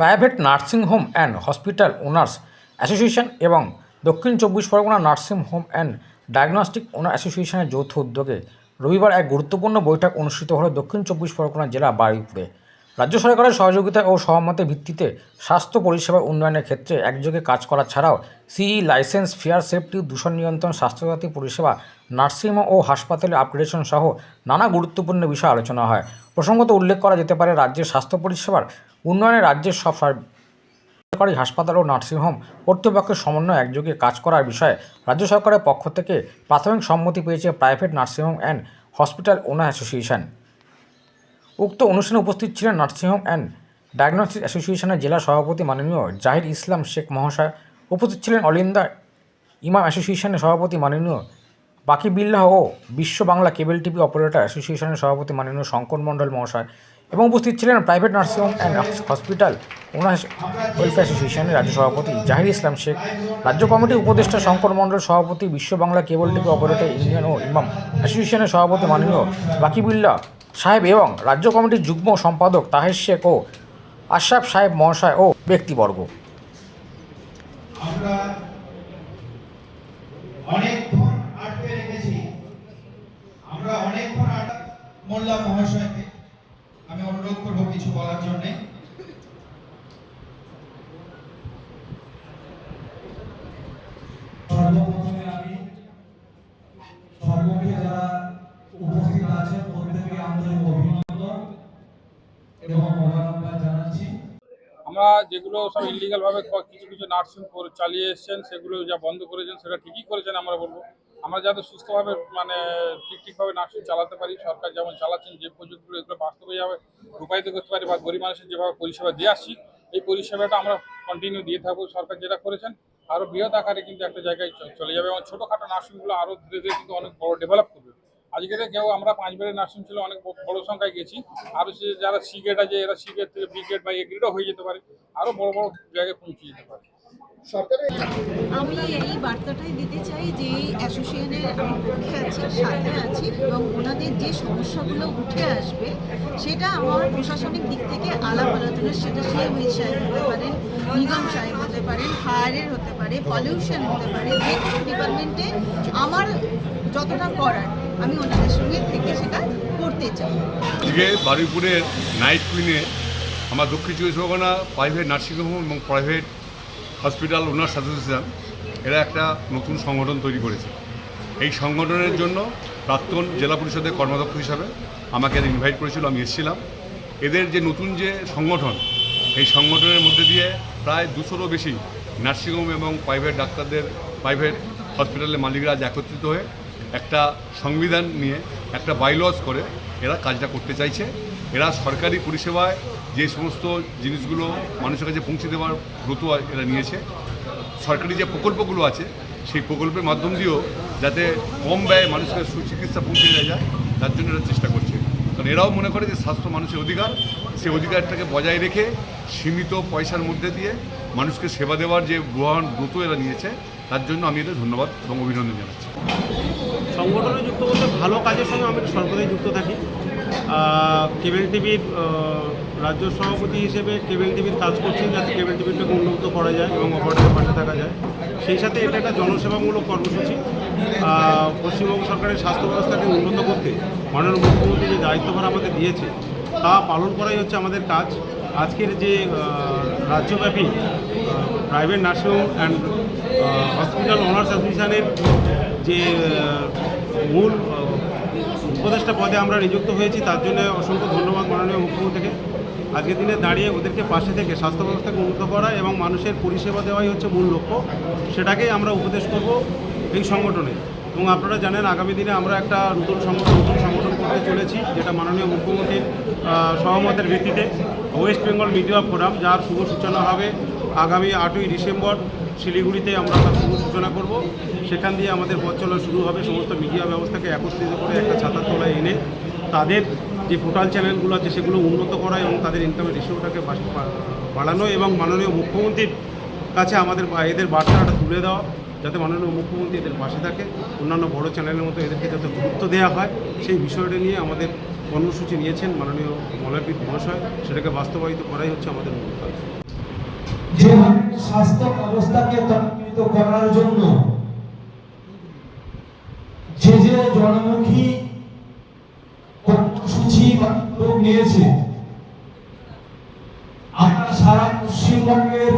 Private nursing home and hospital owners association এবং দক্ষিণ চব্বিশ Parganas nursing home and diagnostic owner অ্যাসোসিয়েশনের যৌথ উদ্যোগে রবিবার এক গুরুত্বপূর্ণ বৈঠক অনুষ্ঠিত হল দক্ষিণ চব্বিশ পরগনা জেলা বারুইপুরে রাজ্য সরকারের সহযোগিতা ও সহমতের ভিত্তিতে স্বাস্থ্য পরিষেবা উন্নয়নের ক্ষেত্রে একযোগে কাজ করা ছাড়াও সিই লাইসেন্স, ফেয়ার সেফটি, দূষণ নিয়ন্ত্রণ, স্বাস্থ্যসাথী পরিষেবা নার্সিংহোম ও হাসপাতালে আপগ্রেডেশন সহ নানা গুরুত্বপূর্ণ বিষয় আলোচনা হয়। প্রসঙ্গত উল্লেখ করা যেতে পারে, রাজ্যের স্বাস্থ্য পরিষেবার উন্নয়নে রাজ্যের সব সরকারি হাসপাতাল ও নার্সিংহোম কর্তৃপক্ষের সমন্বয় একযোগে কাজ করার বিষয়ে রাজ্য সরকারের পক্ষ থেকে প্রাথমিক সম্মতি পেয়েছে private nursing home and hospital owner association. উক্ত অনুষ্ঠানে উপস্থিত ছিলেন নার্সিংহোম অ্যান্ড ডায়াগনস্টিক অ্যাসোসিয়েশনের জেলা সভাপতি মাননীয় জাহির ইসলাম শেখ মহাশয়। উপস্থিত ছিলেন অল ইমাম অ্যাসোসিয়েশনের সভাপতি মাননীয় বাকি বিল্লাহ ও বিশ্ব বাংলা কেবল টিভি অপারেটর অ্যাসোসিয়েশনের সভাপতি মাননীয় শঙ্কর মণ্ডল মহাশয় এবং উপস্থিত ছিলেন private nursing home and hospital owner welfare অ্যাসোসিয়েশনের রাজ্য সভাপতি জাহির ইসলাম শেখ, রাজ্য কমিটির উপদেষ্টা শঙ্কর মণ্ডল, সভাপতি বিশ্ব Bangla cable TV operator union ও ইমাম অ্যাসোসিয়েশনের সভাপতি মাননীয় বাকিবুল্লাহ সাহেব এবং রাজ্য কমিটির যুগ্ম সম্পাদক তাহের শেখ ও আশরাফ সাহেব মহাশয় ও ব্যক্তিবর্গ। আমি অনুরোধ কিছু বলার জন্য। সর্বপ্রথমে আমি যারা উপস্থিত আছেন প্রত্যেককে আন্তরিক অভিনন্দন এবং মোবারকবাদ জানাচ্ছি। আমরা যেগুলো সব ইলিগাল ভাবে কিছু কিছু নার্সিং চালিয়ে এসেছেন, সেগুলো যা বন্ধ করেছেন সেটা ঠিকই করেছেন আমরা বলব। আমরা যাতে সুস্থভাবে মানে ঠিক ঠিকভাবে নার্সিং চালাতে পারি, সরকার যেমন চালাচ্ছেন, যে প্রযুক্তিগুলো এগুলো বাস্তবে রূপায়িত করতে পারি বা গরিব মানুষের যেভাবে পরিষেবা দিয়ে আসছি, এই পরিষেবাটা আমরা কন্টিনিউ দিয়ে থাকব। সরকার যেটা করেছেন আরও বৃহৎ আকারে কিন্তু একটা জায়গায় চলে যাবে এবং ছোটোখাটো নার্সিংগুলো আরও ধীরে ধীরে কিন্তু অনেক বড় ডেভেলপ করবে। আজকে কেউ আমরা পাঁচ বেডের নার্সিং ছিল অনেক বড় সংখ্যায় গেছি। আরও সে যারা সি গেট আছে এরা সি গেট থেকে বি গেট বা এ গ্রেডও হয়ে যেতে পারে। আরও বড় বড় জায়গায় পৌঁছে যেতে পারে। আমি এই বার্তাটাই দিতে চাই যে অ্যাসোসিয়েশনের আমি পক্ষে আছি সাথে আছি এবং ওনাদের যে সমস্যাগুলো উঠে আসবে সেটা আমার প্রশাসনিক দিক থেকে আলাপ আলোচনা সেটা সিএমএইচ সাহেব হতে পারেন নিগম সাহেব হতে পারেন ফায়ারের হতে পারে পলিউশন হতে পারে যে কোনো ডিপার্টমেন্টে আমার যতটা করার আমি ওনাদের সঙ্গে থেকে সেটা করতে চাই। বারুইপুরের নাইট কুইনে আমার Dakshin Chabbish Pargana private nursing home এবং প্রাইভেট হসপিটাল ওনার্স অ্যাসোসিয়েশন এরা একটা নতুন সংগঠন তৈরি করেছে। এই সংগঠনের জন্য প্রাক্তন জেলা পরিষদের কর্মাধ্যক্ষ হিসাবে আমাকে ইনভাইট করেছিল, আমি এসেছিলাম। এদের যে নতুন যে সংগঠন, এই সংগঠনের মধ্যে দিয়ে প্রায় দুশোরও বেশি নার্সিংহোম এবং প্রাইভেট ডাক্তারদের প্রাইভেট হসপিটালের মালিকরা আজ একত্রিত হয়ে একটা সংবিধান নিয়ে একটা বাইলজ করে এরা কাজটা করতে চাইছে। এরা সরকারি পরিষেবায় যে সমস্ত জিনিসগুলো মানুষের কাছে পৌঁছে দেওয়ার ব্রত এরা নিয়েছে। সরকারি যে প্রকল্পগুলো আছে, সেই প্রকল্পের মাধ্যম দিয়েও যাতে কম ব্যয়ে মানুষকে সুচিকিৎসা পৌঁছে দেওয়া যায়, তার জন্য এরা চেষ্টা করছে। কারণ এরাও মনে করে যে স্বাস্থ্য মানুষের অধিকার সেই অধিকারটাকে বজায় রেখে সীমিত পয়সার মধ্যে দিয়ে মানুষকে সেবা দেওয়ার যে বহন ব্রত এরা নিয়েছে, তার জন্য আমি এদের ধন্যবাদ এবং অভিনন্দন জানাচ্ছি। সংগঠনে যুক্ত বলতে ভালো কাজের সঙ্গে আমি সর্বদাই যুক্ত থাকি। কেবল টিভির রাজ্য সভাপতি হিসেবে কেবল টিভির কাজ করছি যাতে কেবল টিভিটাকে উন্নত করা যায় এবং অপারেটরের পাশে থাকা যায়। সেই সাথে এটা একটা জনসেবামূলক কর্মসূচি। পশ্চিমবঙ্গ সরকারের স্বাস্থ্য ব্যবস্থাকে উন্নত করতে মাননীয় মুখ্যমন্ত্রী যে দায়িত্বভার আমাদের দিয়েছে, তা পালন করাই হচ্ছে আমাদের কাজ। আজকের যে রাজ্যব্যাপী private nursing home and hospital owners অ্যাসোসিয়েশনের যে মূল উপদেষ্টা পদে আমরা নিযুক্ত হয়েছি, তার জন্য অসংখ্য ধন্যবাদ মাননীয় মুখ্যমন্ত্রীকে। আজকের দিনে দাঁড়িয়ে ওদেরকে পাশে থেকে স্বাস্থ্য ব্যবস্থাকে উন্নত করা এবং মানুষের পরিষেবা দেওয়াই হচ্ছে মূল লক্ষ্য। সেটাকেই আমরা উপদেশ করব এই সংগঠনে। এবং আপনারা জানেন, আগামী দিনে আমরা একটা নতুন সংগঠন নতুন সংগঠন করতে চলেছি, যেটা মাননীয় মুখ্যমন্ত্রীর সহমতের ভিত্তিতে ওয়েস্ট বেঙ্গল মিডিয়া ফোরাম যার শুভ সূচনা হবে আগামী আটই ডিসেম্বর। শিলিগুড়িতে আমরা তার শুভ সূচনা করব। সেখান দিয়ে আমাদের পথ চলা শুরু হবে। সমস্ত মিডিয়া ব্যবস্থাকে একত্রিত করে একটা ছাতার তলায় এনে তাদের যে পোর্টাল চ্যানেলগুলো আছে সেগুলো উন্নত করা এবং তাদের ইনকামের রেশিওটাকে বাড়ানো এবং মাননীয় মুখ্যমন্ত্রীর কাছে আমাদের এদের বার্তাটা তুলে দেওয়া যাতে মাননীয় মুখ্যমন্ত্রী এদের পাশে থাকে। অন্যান্য বড় চ্যানেলের মতো এদেরকে যাতে গুরুত্ব দেওয়া হয়। সেই বিষয়টা নিয়ে আমাদের কর্মসূচি নিয়েছেন মাননীয় মৌলাপীর মহাশয়। সেটাকে বাস্তবায়িত করাই হচ্ছে আমাদের মূল কাজ। যেভাবে স্বাস্থ্য ব্যবস্থাকে ত্বরান্বিত করার জন্য যে যে জনমুখী কর্মসূচি নিয়েছে আমরা সারা পশ্চিমবঙ্গের